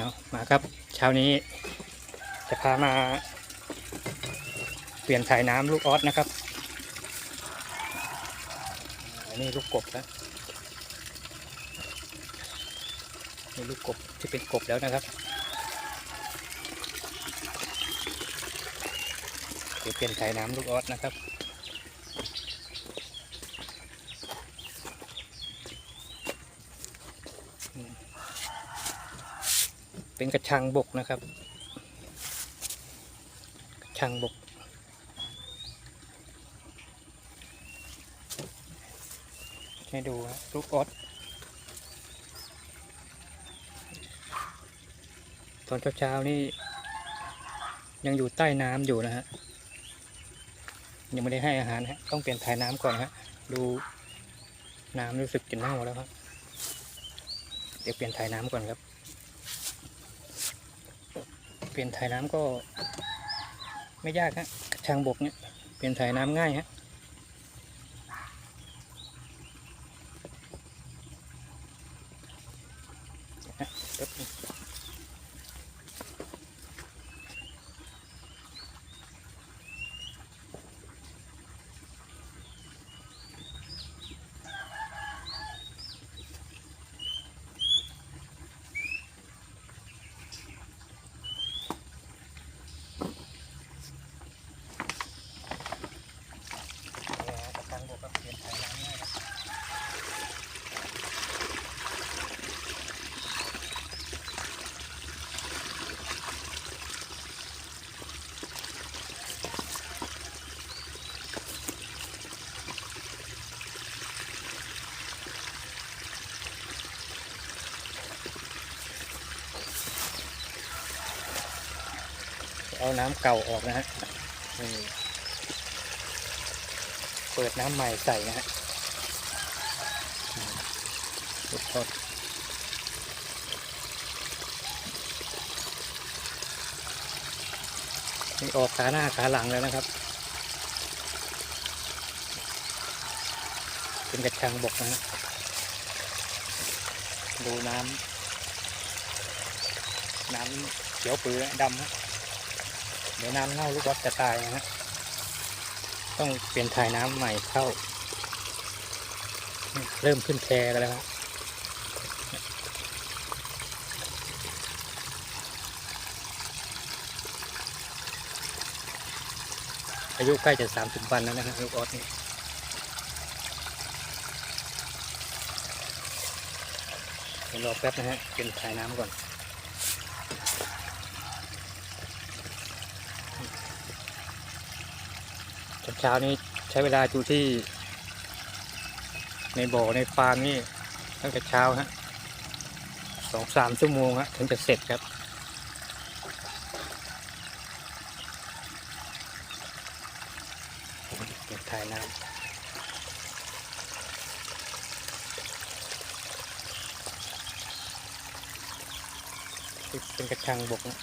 เอามาครับ เช้านี้จะพามา เปลี่ยนถ่ายน้ำลูกออสนะครับอันนี้ลูกกบแล้วนี่ลูกกบที่เป็นกบแล้วนะครับเดี๋ยวเปลี่ยนถ่ายน้ำลูกออสนะครับ เป็นกระชังบกนะครับ กระชังบก ให้ดูลูกออสตอนเช้าๆนี่ยังอยู่ใต้น้ำอยู่นะฮะ ยังไม่ได้ให้อาหารฮะ ต้องเปลี่ยนถ่ายน้ำก่อนฮะ ดูน้ำรู้สึกจะเน่าแล้วครับ เดี๋ยวเปลี่ยนถ่ายน้ำก่อนครับ เปลี่ยนถ่ายน้ำก็ไม่ยากฮะกระชังบกเนี่ยเปลี่ยนถ่ายน้ำง่ายฮะ แป๊บนึงเนี่ยกระชังบกก็เปลี่ยนถ่ายน้ำง่ายครับ เอาน้ำเก่าออกนะฮะเปิดน้ำใหม่ใส่นะฮะสุดทอดนี่ออกขาหน้าขาหลังแล้วนะครับ เป็นกระชังบกนะฮะดูน้ำน้ำเขียวปื้อดำฮะ เดี๋ยวน้ำเน่าลูกวัดจะตายนะฮะต้องเปลี่ยนถ่ายน้ำใหม่เข้า เริ่มขึ้นแพกันแล้วครับอายุใกล้จะสามสิบวันแล้วนะครับลูกออสนี่เดี๋ยวรอแป๊บนะฮะเปลี่ยนถ่ายน้ำก่อน เช้านี้ใช้เวลาอยู่ที่ ในบ่อในฟาร์มนี่ตั้งแต่เช้าฮะสองสามชั่วโมงฮะถึงจะเสร็จครับ เก็บถ่ายน้ำเป็นกระชังบกนะ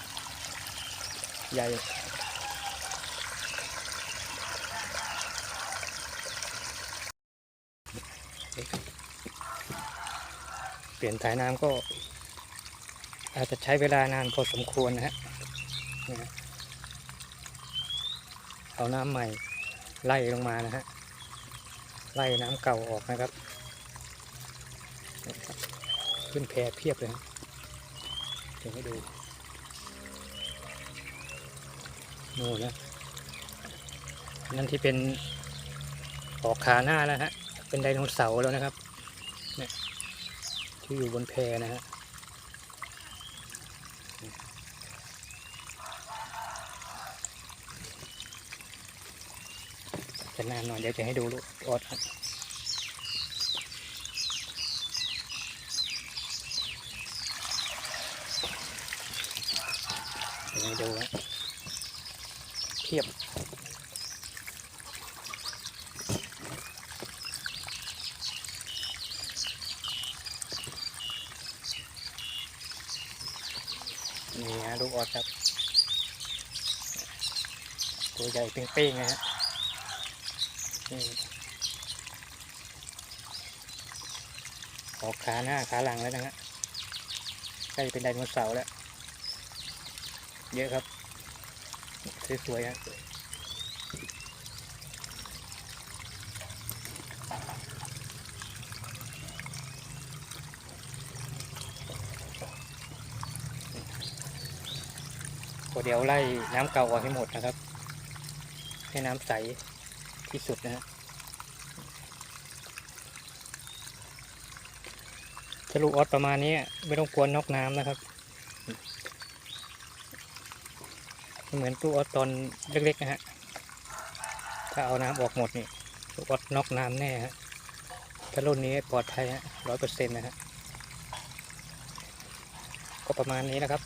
ใหญ่ เปลี่ยนถ่ายน้ำก็ อาจจะใช้เวลานานพอสมควรนะฮะเอาน้ำใหม่ไล่ลงมานะฮะ ไล่น้ำเก่าออกนะครับ ขึ้นแพเพียบเลยเดี๋ยวให้ดูนู่นนะนั่นที่เป็นออกขาหน้าแล้วฮะ เป็นไดโนเสาร์แล้วนะครับเนี่ยที่อยู่บนแพนะฮะจะนานหน่อยเดี๋ยวจะให้ดูลูกออดครับเดี๋ยวให้ดูนะเทียบ นี่ฮะลูกออดครับ ตัวใหญ่เป้งๆนะฮะนี่ออกขาหน้าขาหลังแล้วนะฮะใกล้จะเป็นไดโนเสาร์แล้ว เยอะครับ สวยๆฮะ เดี๋ยวไล่น้ำเก่าออกให้หมดนะครับ ให้น้ำใสที่สุดนะฮะถ้าลูกออสประมาณนี้ไม่ต้องกวนนอกน้ำนะครับ เหมือนตู้ออสตอนเล็กๆนะฮะถ้าเอาน้ำออกหมดนี่ตู้ออสนอกน้ำแน่ฮะถ้ารุ่นนี้ปลอดภัยฮะร้อยเปอร์เซ็นต์นะฮะก็ประมาณนี้นะครับ